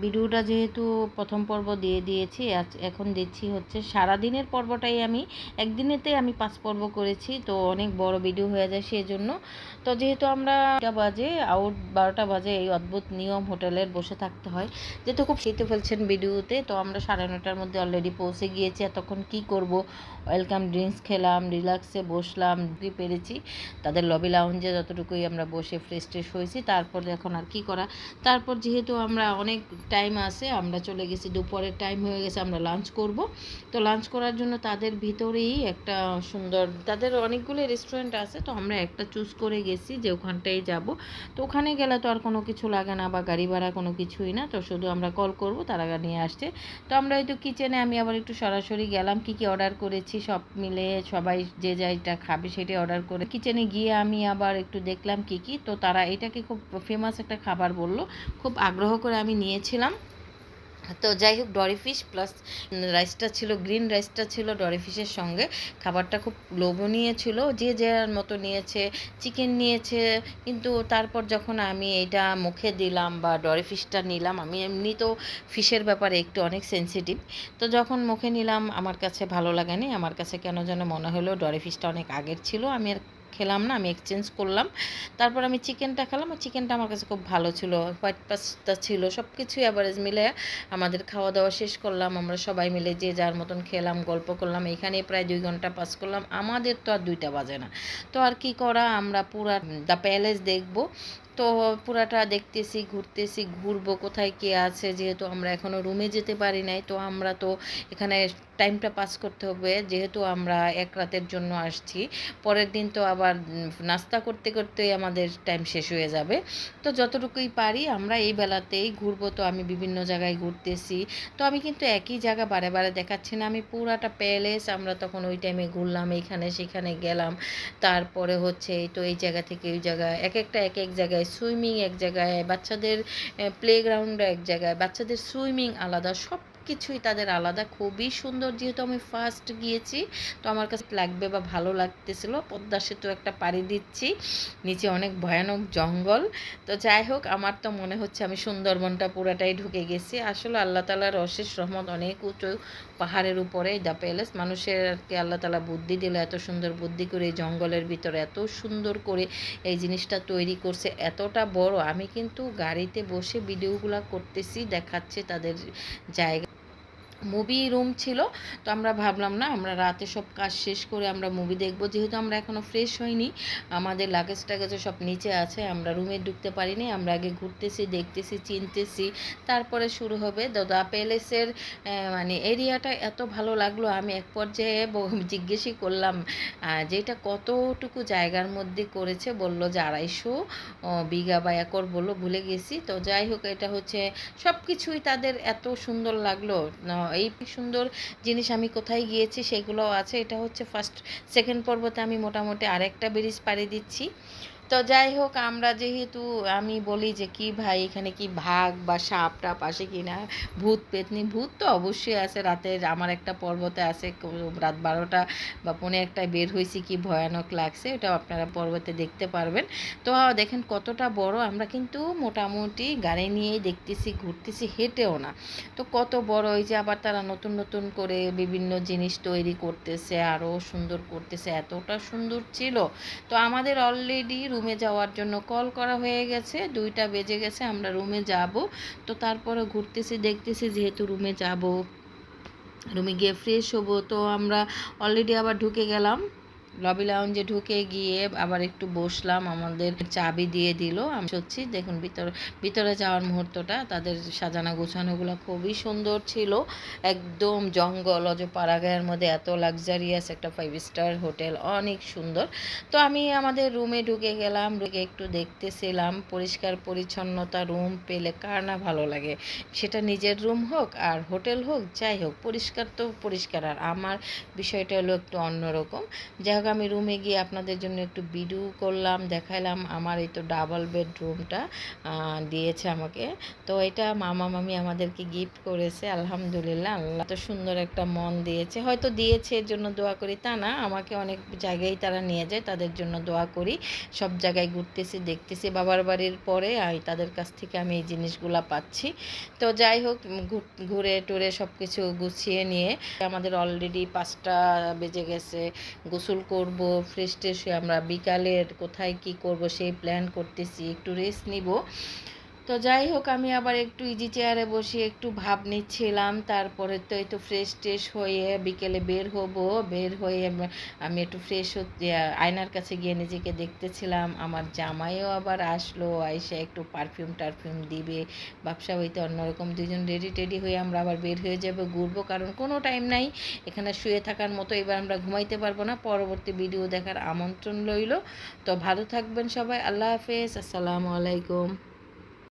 ভিডিওটা যেহেতু প্রথম পর্ব দিয়ে দিয়েছি, আজ- এখন দিচ্ছি হচ্ছে সারা দিনের পর্বটাই আমি, একদিনেতে আমি পাঁচ পর্ব করেছি, তো অনেক বড় ভিডিও হয়ে যায় সেই জন্য তো যেহেতু আমরা বাজে, আউট বারোটা বাজে, এই অদ্ভুত নিয়ম হোটেলের বসে থাকতে হয়, যেহেতু খুব শীতে ফেলছেন ভিডিওতে, তো আমরা সাড়ে নটার মধ্যে অলরেডি পৌঁছে গিয়েছি, এতক্ষণ কি করব? ওয়েলকাম ড্রিঙ্কস খেলাম রিল্যাক্সে বসলাম কি পেরেছি। তাদের লবি লাউঞ্জে যতটুকুই আমরা বসে ফ্রেশ ট্রেশ হয়েছি, তারপর এখন আর কি করা? তারপর যেহেতু আমরা অনেক টাইম আছে, আমরা চলে গেছি, দুপুরের টাইম হয়ে গেছে, আমরা লাঞ্চ করব। তো লাঞ্চ করার জন্য তাদের ভিতরেই একটা সুন্দর, তাদের অনেকগুলো রেস্টুরেন্ট আছে, তো আমরা একটা চুজ করে গেছি যে ওখানটাই যাব। তো ওখানে গেলে তো আর কোনো কিছু লাগে না বা গাড়ি ভাড়া কোনো কিছুই না, তো শুধু আমরা কল করব, তারা নিয়ে আসছে। তো আমরা হয়তো কিচেনে আমি আবার একটু সরাসরি গেলাম, কি কি অর্ডার করেছি, সব মিলে সবাই যে যেটা খাবে সেটাই অর্ডার করে। কিচেনে গিয়ে আমি আবার একটু দেখলাম কি কি, তো তারা এটাকে খুব ফেমাস একটা খাবার বলল, খুব আগ্রহ করে আমি নিয়েছিলাম তো যাই হোক, ডরি ফিশ প্লাস রাইসটা ছিল, গ্রিন রাইসটা ছিল ডরি ফিশের সঙ্গে। খাবারটা খুব লোভনীয় ছিল, যে যার মতো নিয়েছে, চিকেন নিয়েছে। কিন্তু তারপর যখন আমি এটা মুখে দিলাম বা ডরি ফিশটা নিলাম, আমি এমনি তো ফিশের ব্যাপারে একটু অনেক সেন্সিটিভ তো যখন মুখে নিলাম, আমার কাছে ভালো লাগেনি। আমার কাছে কেন যেন মনে হলো ডরি ফিশটা অনেক আগের ছিল, আমি আর খেলাম না, আমি এক্সচেঞ্জ করলাম। তারপর আমি চিকেনটা খেলাম, আর চিকেনটা আমার কাছে খুব ভালো ছিল। হোয়াইট পাস্তা ছিল সব কিছুই অ্যাভারেজ মিলে আমাদের খাওয়া দাওয়া শেষ করলাম, আমরা সবাই মিলে যে যার মতন খেলাম, গল্প করলাম। এখানে প্রায় দুই ঘণ্টা পাস করলাম। আমাদের তো আর দুইটা বাজে না। তো আর কি করা, আমরা পুরা দ্য প্যালেস দেখব। তো পুরাটা দেখতেছি, ঘুরতেছি, ঘুরবো কোথায় কে আছে যেহেতু আমরা এখনও রুমে যেতে পারি নাই, তো আমরা তো এখানে টাইমটা পাস করতে হবে যেহেতু আমরা এক রাতের জন্য আসছি। পরের দিন তো আবার নাস্তা করতে করতেই আমাদের টাইম শেষ হয়ে যাবে। তো যতটুকুই পারি আমরা এই বেলাতেই ঘুরবো, তো আমি বিভিন্ন জায়গায় ঘুরতেছি। তো আমি কিন্তু একই জায়গা বারে বারে দেখাচ্ছি না, আমি পুরাটা প্যালেস আমরা তখন ওই টাইমে ঘুরলাম এইখানে সেখানে গেলাম। তারপরে হচ্ছে এই তো এই জায়গা থেকে ওই জায়গায় এক একটা এক এক জায়গায় সুইমিং এক জায়গায় বাচ্চাদের প্লেগ্রাউন্ড এক জায়গায় বাচ্চাদের সুইমিং আলাদা সব কিছুই তাদের আলাদা। খুবই সুন্দর, যেহেতু আমি ফার্স্ট গিয়েছি, তো আমার কাছে লাগবে বা ভালো লাগতেছিল। পদ্মা সেতু একটা পাড়ি দিচ্ছি, নিচে অনেক ভয়ানক জঙ্গল। তো যাই হোক, আমার তো মনে হচ্ছে আমি সুন্দরবনটা পুরাটাই ঢুকে গেছি। আসলে আল্লাহ তালার অশেষ রহমত, অনেক উঁচু পাহাড়ের উপরে দ্য প্যালেস। মানুষের আর কি আল্লাহ তালা বুদ্ধি দিল, এত সুন্দর বুদ্ধি করে এই জঙ্গলের ভিতরে এত সুন্দর করে এই জিনিসটা তৈরি করছে। এতটা বড়, আমি কিন্তু গাড়িতে বসে ভিডিওগুলো করতেছি, দেখাচ্ছে তাদের জায়গা। মুভি রুম ছিল তো আমরা ভাবলাম না আমরা রাতে সব কাজ শেষ করে আমরা মুভি দেখব। যেহেতু আমরা এখনও ফ্রেশ হইনি আমাদের লাগেজ টাগেজও সব নিচে আছে আমরা রুমে ঢুকতে পারিনি আমরা আগে ঘুরতেছি দেখতেছি চিনতেছি তারপরে শুরু হবে। দাদা প্যালেসের মানে এরিয়াটা এত ভালো লাগল আমি এক পর্যায়ে জিজ্ঞেসই করলাম আহ, যে এটা কতটুকু জায়গার মধ্যে করেছে? বলল যে আড়াইশো বিঘা বা একর বলল ভুলে গেছি। তো যাই হোক এটা হচ্ছে সব কিছুই তাদের এত সুন্দর লাগল এই সুন্দর জিনিস আমি কোথায় গিয়েছি সেগুলোও আছে। এটা হচ্ছে ফার্স্ট সেকেন্ড পর্বতে আমি মোটামুটি আরেকটা ব্রিজ পাড়ি দিচ্ছি। তো যাই হোক, আমরা যেহেতু আমি বলি যে কি ভাই, এখানে কি ভাগ বা সাপ টাপ আসে কি না ভূত, পেতনি, ভূত তো অবশ্যই আছে। রাতে আমার একটা পর্বতে আছে রাত বারোটা বা পৌনে একটায় বের হয়েছি কি ভয়ানক লাগছে ওটাও আপনারা পর্বতে দেখতে পারবেন। তো দেখেন কতটা বড়, আমরা কিন্তু মোটামুটি গাড়ি নিয়েই দেখতেছি, ঘুরতেছি, হেঁটেও না। তো কত বড় ওই যে আবার তারা নতুন নতুন করে বিভিন্ন জিনিস তৈরি করতেছে আরও সুন্দর করতেছে, এতটা সুন্দর ছিল। তো আমাদের অলরেডি রুমে যাওয়ার জন্য কল করা হয়ে গেছে। দুইটা বেজে গেছে, আমরা রুমে যাব। তো তারপরে ঘুরতেছি, দেখতেছি যেহেতু রুমে যাব। রুমে গিয়ে ফ্রেশ হব, তো আমরা অলরেডি আবার ঢুকে গেলাম। লবি লাউঞ্জে ঢুকে গিয়ে আবার একটু বসলাম, আমাদের চাবি দিয়ে দিল। আমি সত্যি দেখুন, ভিতরে ভিতরে যাওয়ার মুহূর্তটা, তাদের সাজানো গোছানোগুলো খুবই সুন্দর ছিল। একদম জঙ্গল অজপাড়াগায়ের মধ্যে এত লাক্সারিয়াস একটা ফাইভ স্টার হোটেল, অনেক সুন্দর। তো আমি আমাদের রুমে ঢুকে গেলাম, ঢুকে একটু দেখতেছিলাম, পরিষ্কার পরিচ্ছন্নতা রুম পেলে কার না ভালো লাগে? সেটা নিজের রুম হোক আর হোটেল হোক, যাই হোক, পরিষ্কার তো পরিষ্কার। আর আমার বিষয়টা হলো একটু অন্যরকম। যাই হোক আমি রুমে গিয়ে আপনাদের জন্য একটু ভিডিও করলাম, দেখাইলাম। আমার এই তো ডাবল বেডরুমটা দিয়েছে আমাকে। তো এটা মামা মামি আমাদেরকে গিফট করেছে, আলহামদুলিল্লাহ। আল্লাহ তো সুন্দর একটা মন দিয়েছে। হয়তো দিয়েছে, এর জন্য দোয়া করি। তা না, আমাকে অনেক জায়গায় তারা নিয়ে যায়, তাদের জন্য দোয়া করি। সব জায়গায় ঘুরতেছি, দেখতেছি। বাবার বাড়ির পরে তাদের কাছ থেকে আমি এই জিনিসগুলা পাচ্ছি। তো যাই হোক ঘুরে টুরে সব কিছু গুছিয়ে নিয়ে, আমাদের অলরেডি পাঁচটা বেজে গেছে। গোসল করব ফ্রেশ ট্রেশ আমরা বিকালের কোথায় কি করব সেই প্ল্যান করতেছি একটু রেস্ট নিব। তো যাই হোক, আমি আবার একটু ইজি চেয়ারে বসে একটু ভাব নিচ্ছিলাম। তারপরে তো একটু ফ্রেশ ট্রেশ হয়ে বিকেলে বের হব। বের হয়ে আমি একটু ফ্রেশ আয়নার কাছে গিয়ে নিজেকে দেখতেছিলাম। আমার জামাইও আবার আসলো, আইসা একটু পারফিউম টারফিউম দিবে। ব্যবসা হইতে অন্যরকম দুজন রেডি টেডি হয়ে আমরা আবার বের হয়ে যাব, ঘুরবো। কারণ কোনো টাইম নাই। এখানে শুয়ে থাকার মতো এবার আমরা ঘুমাইতে পারব না। পরবর্তী ভিডিও দেখার আমন্ত্রণ রইল। তো ভালো থাকবেন সবাই। আল্লাহ হাফেজ। আসসালামু আলাইকুম।